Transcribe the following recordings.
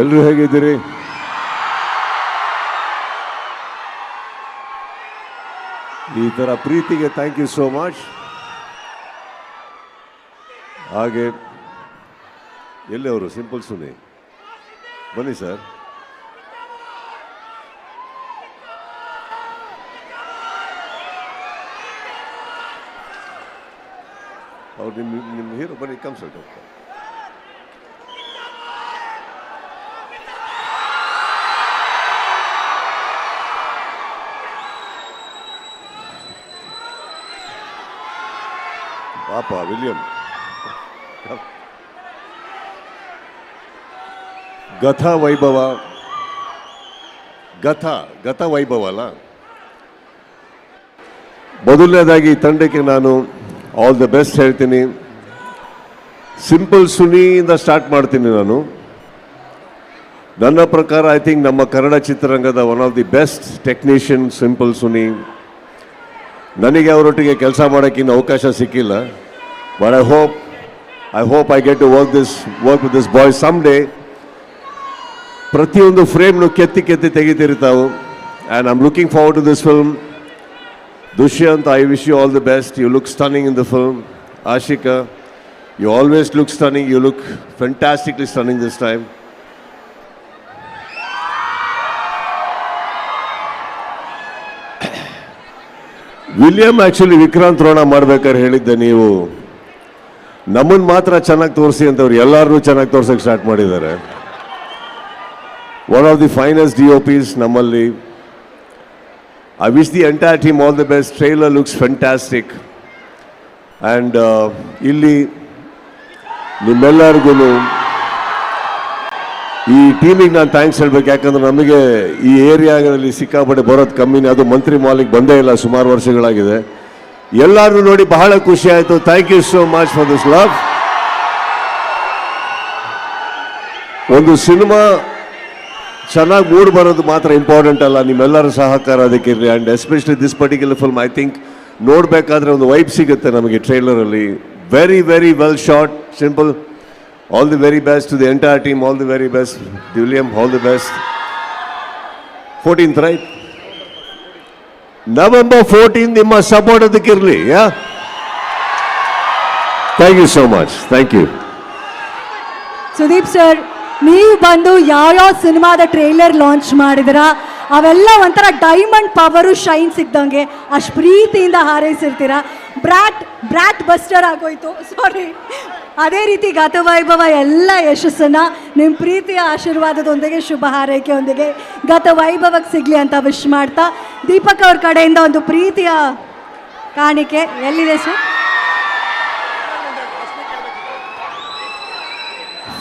ಎಲ್ಲರೂ ಹೇಗಿದ್ದೀರಿ? ಈ ಥರ ಪ್ರೀತಿಗೆ ಥ್ಯಾಂಕ್ ಯು ಸೋ ಮಚ್ ಹಾಗೆ, ಎಲ್ಲಿ ಅವರು? ಸಿಂಪಲ್ ಸುನಿ ಬನ್ನಿ ಸರ್ ಅವ್ರು ನಿಮ್ಮ ನಿಮ್ಮ ಹೀರೋ ಬನ್ನಿ ಕಮ್ ಸರ್ ಪಾಪ ವಿಲಿಯಂ ಗಥ ವೈಭವ ಗಥ ಗತ ವೈಭವ ಅಲ್ಲ ಮೊದಲನೇದಾಗಿ ತಂಡಕ್ಕೆ ನಾನು ಆಲ್ ದ ಬೆಸ್ಟ್ ಹೇಳ್ತೀನಿ. ಸಿಂಪಲ್ ಸುನಿಯಿಂದ ಸ್ಟಾರ್ಟ್ ಮಾಡ್ತೀನಿ ನಾನು. ನನ್ನ ಪ್ರಕಾರ ಐ ಥಿಂಕ್ ನಮ್ಮ ಕನ್ನಡ ಚಿತ್ರರಂಗದ one of the best technician simple Suni ನನಗೆ ಅವರೊಟ್ಟಿಗೆ ಕೆಲಸ ಮಾಡೋಕ್ಕಿನ್ನ ಅವಕಾಶ ಸಿಕ್ಕಿಲ್ಲ. But I hope I hope I get to work this work with this boy someday. ಪ್ರತಿಯೊಂದು ಫ್ರೇಮ್ನು ಕೆತ್ತಿ ಕೆತ್ತಿ ತೆಗಿತಿರ್ತಾವು. And I am looking forward to this film Dushyanth I wish you all the best you look stunning in the film Ashika you always look stunning you look fantastically stunning this time William actually Vikrant Rona ಮಾಡ್ಬೇಕಾದ್ರೆ ಹೇಳಿದ್ದೆ ನೀವು. ನಮ್ಮನ್ನು ಮಾತ್ರ ಚೆನ್ನಾಗಿ ತೋರಿಸಿ ಅಂತವ್ರು ಎಲ್ಲರನ್ನೂ ಚೆನ್ನಾಗಿ ತೋರ್ಸಕ್ಕೆ ಸ್ಟಾರ್ಟ್ ಮಾಡಿದ್ದಾರೆ. One of the finest D O Ps ನಮ್ಮಲ್ಲಿ. I wish the entire team all the best trailer looks fantastic and ಇಲ್ಲಿ ನಿಮ್ಮೆಲ್ಲರಿಗೂ ಈ ಟೀಮಿಗೆ ನಾನು ಥ್ಯಾಂಕ್ಸ್ ಹೇಳ್ಬೇಕು. ಯಾಕಂದ್ರೆ ನಮಗೆ ಈ ಏರಿಯಾದಲ್ಲಿ ಸಿಕ್ಕಾಪಟ್ಟೆ ಬರೋದು ಕಮ್ಮಿನೇ. ಅದು ಮಂತ್ರಿ ಮಾಲಿಗೆ ಬಂದೇ ಇಲ್ಲ, ಸುಮಾರು ವರ್ಷಗಳಾಗಿದೆ. ಎಲ್ಲರೂ ನೋಡಿ ಬಹಳ ಖುಷಿ ಆಯಿತು. Thank you so much for this love ಒಂದು ಸಿನಿಮಾ ಚೆನ್ನಾಗಿ ಮೂಡ್ ಬರೋದು ಮಾತ್ರ ಇಂಪಾರ್ಟೆಂಟ್ ಅಲ್ಲ. ನಿಮ್ಮೆಲ್ಲರ ಸಹಕಾರ ಅದಕ್ಕೆ ಇರಲಿ. And especially this particular film I think ನೋಡಬೇಕಾದ್ರೆ ಒಂದು ವೈಬ್ ಸಿಗುತ್ತೆ ನಮಗೆ ಟ್ರೈಲರಲ್ಲಿ very very well short simple all the very best to the entire team all the very best William all the best fourteenth right November fourteen ನಿಮ್ಮ support ಅದಕ್ಕಿರಲಿ, yeah? Thank you so much thank you Sudeep sir, ನೀವು ಬಂದು ಯಾವ್ಯಾವ ಸಿನಿಮಾದ trailer launch ಮಾಡಿದಿರಾ? ಅವೆಲ್ಲ ಒಂಥರ diamond power shine ಸಿಗ್ದಂಗೆ ಅಷ್ಟು ಪ್ರೀತಿಯಿಂದ ಹಾರೈಸಿರ್ತೀರ? Brought brought buster ಆಗೋಯ್ತು. ಸಾರಿ ಅದೇ ರೀತಿ ಗತವೈಭವ ಎಲ್ಲ ಯಶಸ್ಸನ್ನು ನಿಮ್ಮ ಪ್ರೀತಿಯ ಆಶೀರ್ವಾದದೊಂದಿಗೆ ಶುಭ ಹಾರೈಕೆಯೊಂದಿಗೆ ಗತ ವೈಭವಕ್ಕೆ ಸಿಗಲಿ ಅಂತ ವಿಶ್ ಮಾಡ್ತಾ ದೀಪಕ್ ಅವ್ರ ಕಡೆಯಿಂದ ಒಂದು ಪ್ರೀತಿಯ ಕಾಣಿಕೆ ಎಲ್ಲಿದೆ ಸರ್?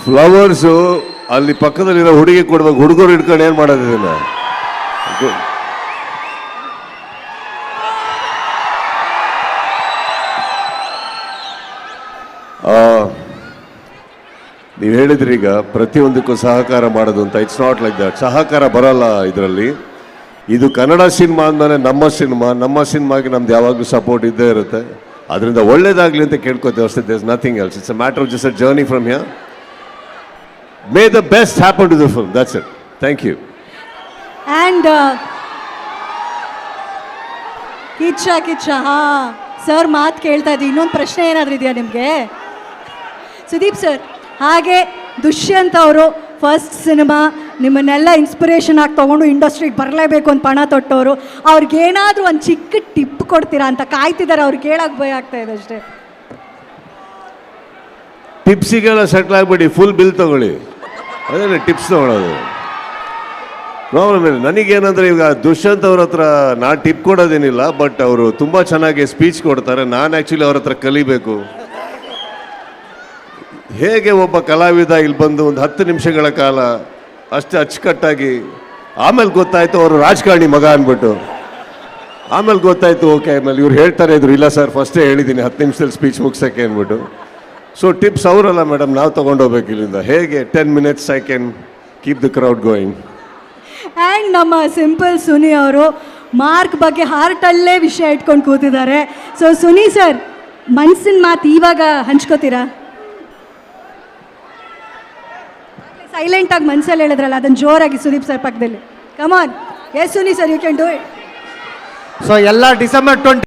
ಫ್ಲವರ್ಸು ಅಲ್ಲಿ ಪಕ್ಕದಲ್ಲಿರೋ ಹುಡುಗಿ ಕೊಡ್ಬೇಕು ಹುಡುಗರು ಹಿಡ್ಕೊಂಡು ಏನು ಮಾಡೋದಿಲ್ಲ ನೀವು ಹೇಳಿದ್ರಿ ಈಗ ಪ್ರತಿಯೊಂದಕ್ಕೂ ಸಹಕಾರ ಮಾಡೋದು ಅಂತ. ಇಟ್ಸ್ ನಾಟ್ ಲೈಕ್ ದಟ್ ಸಹಕಾರ ಬರಲ್ಲ ಇದರಲ್ಲಿ. ಇದು ಕನ್ನಡ ಸಿನಿಮಾ ಅಂದಮೇಲೆ ನಮ್ಮ ಸಿನಿಮಾ, ನಮ್ಮ ಸಿನಿಮಾಗೆ ನಮ್ದು ಯಾವಾಗಲೂ ಸಪೋರ್ಟ್ ಇದ್ದೇ ಇರುತ್ತೆ. ಅದರಿಂದ ಒಳ್ಳೇದಾಗಲಿ ಅಂತ ಕೇಳ್ಕೊತೀವಿ ಅಷ್ಟೇ there's nothing else it's a matter of just a journey from here may the best happen to the film that's it thank you and Kichcha Kichcha ಹಾ. ಸರ್ ಮಾತು ಕೇಳ್ತಾ ಇದ್ದೀವಿ ಇನ್ನೊಂದು ಪ್ರಶ್ನೆ ಏನಾದರೂ ಇದೆಯಾ ನಿಮಗೆ? ಸುದೀಪ್ ಸರ್ ಹಾಗೆ ದುಷ್ಯಂತ್ ಅವರು ಫಸ್ಟ್ ಸಿನಿಮಾ ನಿಮ್ಮನ್ನೆಲ್ಲ ಇನ್ಸ್ಪಿರೇಷನ್ ಆಗಿ ತೊಗೊಂಡು ಇಂಡಸ್ಟ್ರಿಗೆ ಬರಲೇಬೇಕು ಅಂತ ಪಣ ತೊಟ್ಟವರು ಅವ್ರಿಗೇನಾದರೂ ಒಂದು ಚಿಕ್ಕ ಟಿಪ್ ಕೊಡ್ತೀರಾ ಅಂತ ಕಾಯ್ತಿದ್ದಾರೆ, ಅವ್ರಿಗೆ ಕೇಳಕ್ಕೆ ಭಯ ಆಗ್ತಾ ಇದೆ ಅಷ್ಟೇ. ಟಿಪ್ಸಿಗೆಲ್ಲ ಸೆಟ್ಲ್ ಆಗಿಬಿಡಿ ಫುಲ್ ಬಿಲ್ ತಗೊಳ್ಳಿ. ಅದೇ ಟಿಪ್ಸ್ ತೊಗೊಳೋದು. ಪ್ರಾಬ್ಲಮ್ ಇಲ್ಲ ನನಗೇನಂದ್ರೆ ಈಗ ದುಷ್ಯಂತ್ ಅವ್ರ ಹತ್ರ ನಾ ಟಿಪ್ ಕೊಡೋದೇನಿಲ್ಲ ಬಟ್ ಅವರು ತುಂಬ ಚೆನ್ನಾಗಿ ಸ್ಪೀಚ್ ಕೊಡ್ತಾರೆ. ನಾನು ಆ್ಯಕ್ಚುಲಿ ಅವ್ರ ಹತ್ರ ಕಲಿಬೇಕು. ಹೇಗೆ ಒಬ್ಬ ಕಲಾವಿದ ಇಲ್ಲಿ ಬಂದು ಒಂದು ಹತ್ತು ನಿಮಿಷಗಳ ಕಾಲ ಅಷ್ಟೇ ಅಚ್ಚುಕಟ್ಟಾಗಿ. ಆಮೇಲೆ ಗೊತ್ತಾಯಿತು ಅವರು ರಾಜಕಾರಣಿ ಮಗ ಅಂದ್ಬಿಟ್ಟು ಆಮೇಲೆ ಗೊತ್ತಾಯಿತು, ಓಕೆ, ಆಮೇಲೆ ಇವ್ರು ಹೇಳ್ತಾರೆ, ಇದ್ರು, ಇಲ್ಲ ಸರ್ ಫಸ್ಟೇ ಹೇಳಿದ್ದೀನಿ ಹತ್ತು ನಿಮಿಷದಲ್ಲಿ ಸ್ಪೀಚ್ ಮುಗ್ಸೋಕ್ಕೆ ಅಂದ್ಬಿಟ್ಟು ಸೊ ಟಿಪ್ಸ್ ಅವರಲ್ಲ ಮೇಡಮ್ ನಾವು ತೊಗೊಂಡೋಗ್ಬೇಕು ಇಲ್ಲಿಂದ. ಹೇಗೆ? Ten minutes I can keep the crowd going and ನಮ್ಮ ಸಿಂಪಲ್ ಸುನಿ ಅವರು ಮಾರ್ಕ್ ಬಗ್ಗೆ ಹಾರ್ಟಲ್ಲೇ ವಿಷಯ ಇಟ್ಕೊಂಡು ಕೂತಿದ್ದಾರೆ. ಸೊ ಸುನಿ ಸರ್ ಮನಸ್ಸಿನ ಮಾತು ಇವಾಗ ಹಂಚ್ಕೋತೀರಾ? ಸೈಲೆಂಟ್ ಆಗಿ ಮನ್ಸಲ್ಲಿ ಹೇಳಿದ್ರಲ್ಲ, ಅದನ್ನ ಜೋರಾಗಿ ಸುದೀಪ್ ಸರ್ ಪಕ್ಕದಲ್ಲಿ. Come on yes Suni sir you can do it so ಎಲ್ಲ ಡಿಸೆಂಬರ್ ಟ್ವೆಂಟಿ